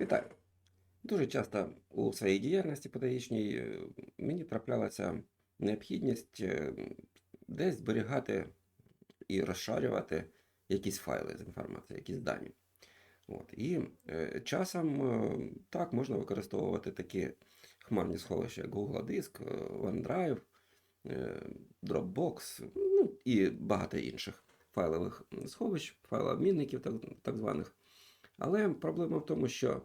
Вітаю! Дуже часто у своїй діяльності педагогічній е, мені траплялася необхідність е, десь зберігати і розшарювати якісь файли з інформацією, якісь дані. От. І е, часом е, так можна використовувати такі хмарні сховища, як Google Диск, OneDrive, Dropbox, ну і багато інших файлових сховищ, файлообмінників так, так званих. Але проблема в тому, що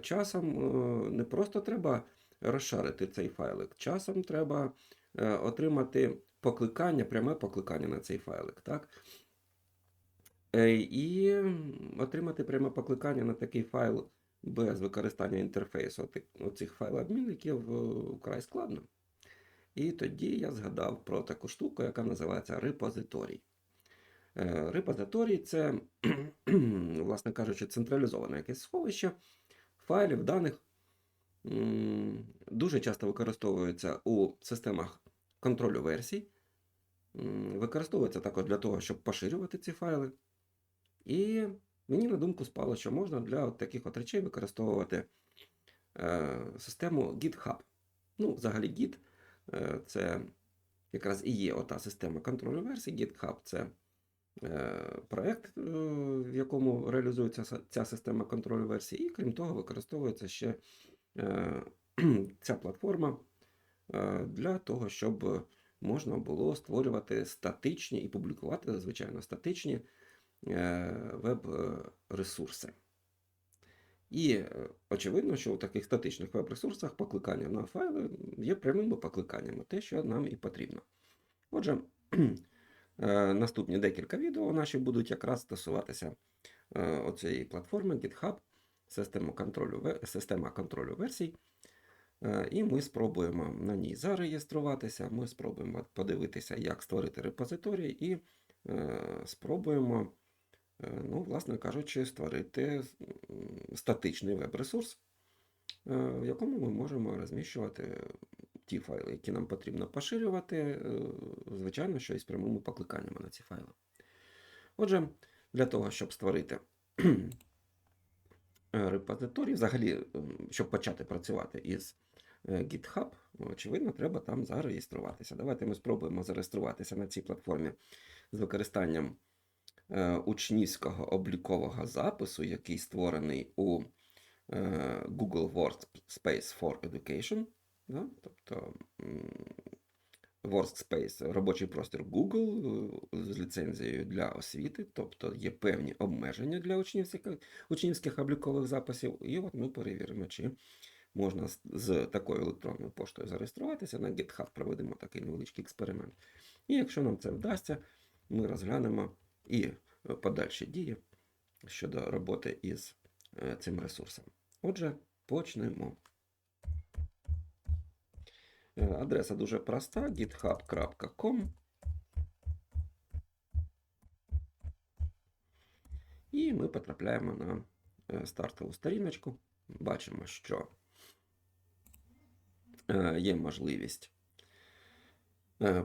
часом е, не просто треба розшарити цей файлик, часом треба е, отримати покликання, пряме покликання на цей файлик. Так? Е, І отримати пряме покликання на такий файл без використання інтерфейсу оцих файлообмінників е, вкрай складно. І тоді я згадав про таку штуку, яка називається репозиторій. Е, Репозиторій це, власне кажучи, централізоване якесь сховище файлів, даних. Дуже часто використовується у системах контролю версій. Використовується також для того, щоб поширювати ці файли. І мені на думку спало, що можна для от таких от речей використовувати е, систему GitHub. Ну, взагалі, Git е, це якраз і є ота система контролю версій. GitHub це проект, е, в якому реалізується ця система контролю версій, і крім того, використовується ще е, ця платформа е, для того, щоб можна було створювати статичні і публікувати, звичайно, статичні е, веб-ресурси. І е, очевидно, що у таких статичних веб-ресурсах покликання на файли є прямими покликаннями, те, що нам і потрібно. Отже, е, наступні декілька відео наші будуть якраз стосуватися е, оцієї платформи GitHub, система контролю, система контролю версій. Е, І ми спробуємо на ній зареєструватися, ми спробуємо подивитися, як створити репозиторій, і е, спробуємо, е, ну, власне кажучи, створити статичний веб-ресурс, е, в якому ми можемо розміщувати ті файли, які нам потрібно поширювати, е, звичайно, що із прямими покликаннями на ці файли. Отже, для того, щоб створити е, репозиторій, взагалі, ем, щоб почати працювати із е, GitHub, очевидно, треба там зареєструватися. Давайте ми спробуємо зареєструватися на цій платформі з використанням е, учнівського облікового запису, який створений у е, Google Workspace for Education. Да? Тобто Workspace робочий простір Google е, з ліцензією для освіти, тобто є певні обмеження для учнівських, учнівських облікових записів. І от ми перевіримо, чи можна з, з такою електронною поштою зареєструватися. На GitHub проведемо такий невеличкий експеримент. І якщо нам це вдасться, ми розглянемо і е, подальші дії щодо роботи із е, цим ресурсом. Отже, почнемо. Е, Адреса дуже проста: github.com. І ми потрапляємо на е, стартову сторіночку. Бачимо, що е, є можливість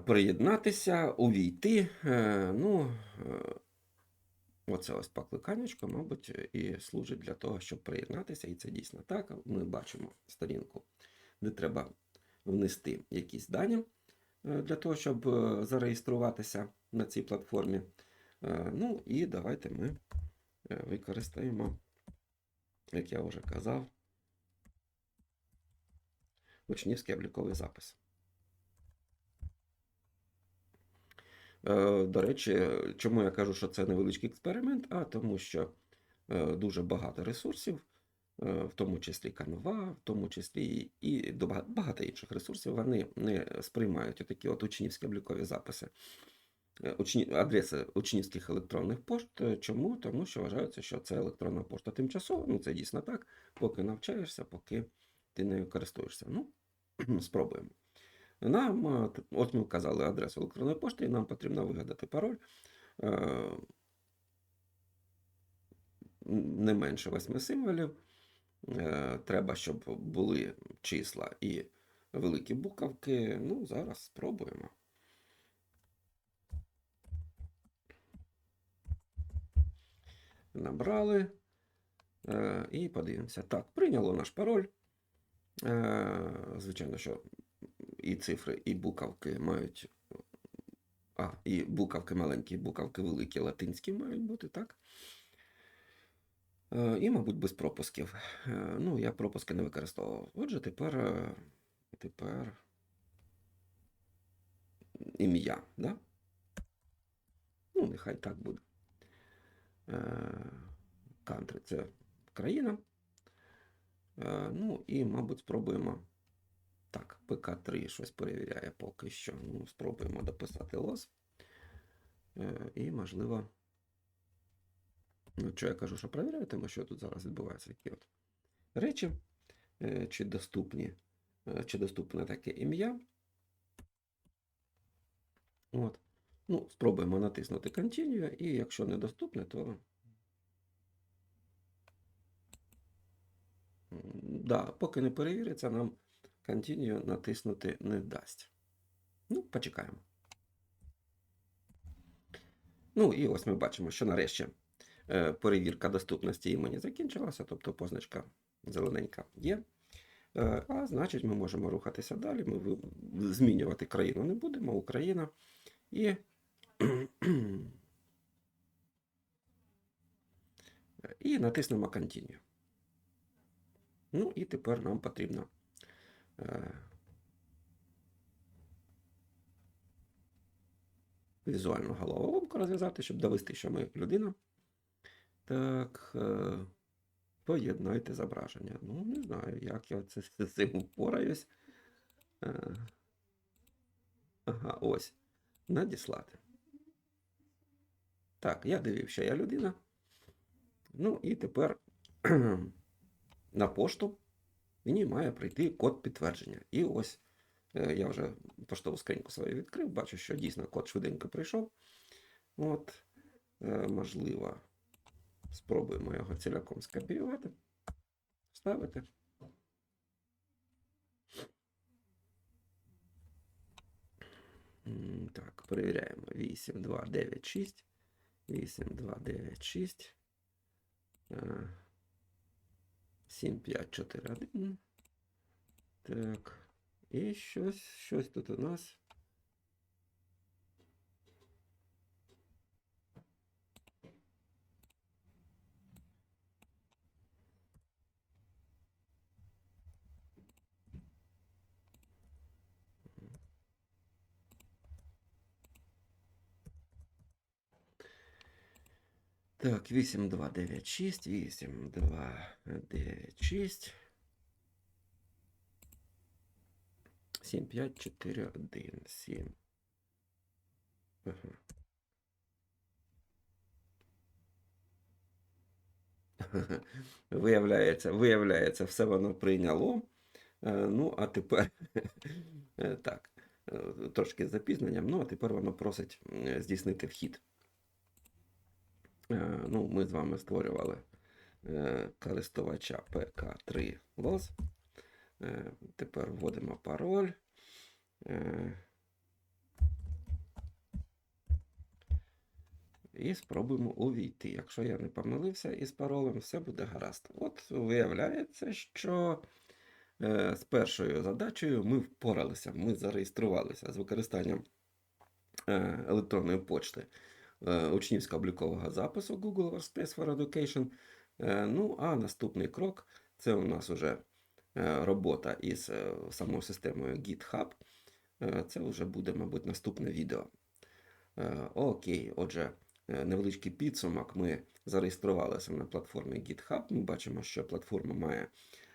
приєднатися, увійти. Ну, оце ось покликаннячко, мабуть, і служить для того, щоб приєднатися. І це дійсно так. Ми бачимо сторінку, де треба внести якісь дані е, для того, щоб е, зареєструватися на цій платформі. Е, Ну і давайте ми використаємо, як я вже казав, учнівський обліковий запис. До речі, чому я кажу, що це невеличкий експеримент? А тому що дуже багато ресурсів, в тому числі Canva, в тому числі і багато інших ресурсів, вони не сприймають такі от учнівські облікові записи, е, учні, адреси учнівських електронних пошт. Е, Чому? Тому що вважається, що це електронна пошта тимчасова. Ну, це дійсно так, поки навчаєшся, поки ти нею користуєшся. Ну, спробуємо. Нам, е, от ми вказали адресу електронної пошти, і нам потрібно вигадати пароль. е, Не менше восьми символів. Е, Треба, щоб були числа і великі буковки. Ну, зараз спробуємо. Набрали. Е, І подивимося. Так, прийняло наш пароль. Е, Звичайно, що і цифри, і буковки мають. А, і буковки маленькі, і буковки великі, латинські мають бути, так? Е, І, мабуть, без пропусків. Е, Ну, я пропуски не використовував. Отже, тепер, е, тепер ім'я, да? Ну, нехай так буде. Кантри це країна. Ну і, мабуть, спробуємо. Так, ПК3 щось перевіряє поки що. Ну, спробуємо дописати лос. І, можливо. Ну, що я кажу, що перевіряю, тому що тут зараз відбуваються які от речі, Е, чи доступні, е, чи доступне таке ім'я. От. Ну, спробуємо натиснути Continue, і якщо недоступне, то. Да, поки не перевіриться, нам Continue натиснути не дасть. Ну, почекаємо. Ну, і ось ми бачимо, що нарешті перевірка доступності імені закінчилася, тобто позначка зелененька є. Е, А значить, ми можемо рухатися далі. Ми змінювати країну не будемо, Україна. І і натиснемо Continue. Ну, і тепер нам потрібно е, візуальну головоломку розв'язати, щоб довести, що ми людина. Так, е, поєднайте зображення. Ну, не знаю, як я це, з цим впораюсь. Е, ага, ось. Надіслати. Так, я дивив, що я людина. Ну, і тепер на пошту мені має прийти код підтвердження. І ось е, я вже поштову скриньку свою відкрив, бачу, що дійсно код швиденько прийшов. От, можливо, спробуємо його ціляком скопіювати, вставити. Так, перевіряємо. 8, 2, 9, 6. 8, 2, 9, 6. 7, 5, 4, 1. Так. І щось, щось тут у нас. Так, 8, 2, 9, 6, 8, 2, 9, 6. 7, 5, 4, 1, 7. Ага. Виявляється, виявляється, все воно прийняло. Ну, а тепер е, так, е, трошки з запізненням, ну, а тепер воно просить здійснити вхід. Е, Ну, ми з вами створювали е, користувача PK3 LOS. Е, Тепер вводимо пароль. І спробуємо увійти. Якщо я не помилився із паролем, все буде гаразд. От виявляється, що з першою задачею ми впоралися. Ми зареєструвалися з використанням електронної почти е, учнівського облікового запису Google Workspace for Education. Е, Ну, а наступний крок це у нас вже е, робота із самою системою GitHub. Це вже буде, мабуть, наступне відео. Окей, отже, невеличкий підсумок. Ми зареєструвалися на платформі GitHub. Ми бачимо, що платформа має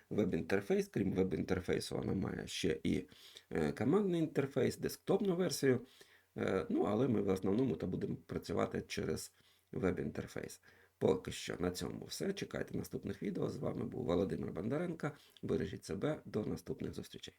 веб-інтерфейс. Крім веб-інтерфейсу, вона має ще і командний інтерфейс, десктопну версію. Е, Ну, але ми в основному то будемо працювати через веб-інтерфейс. Поки що на цьому все. Чекайте наступних відео. З вами був Володимир Бондаренко. Бережіть себе. До наступних зустрічей.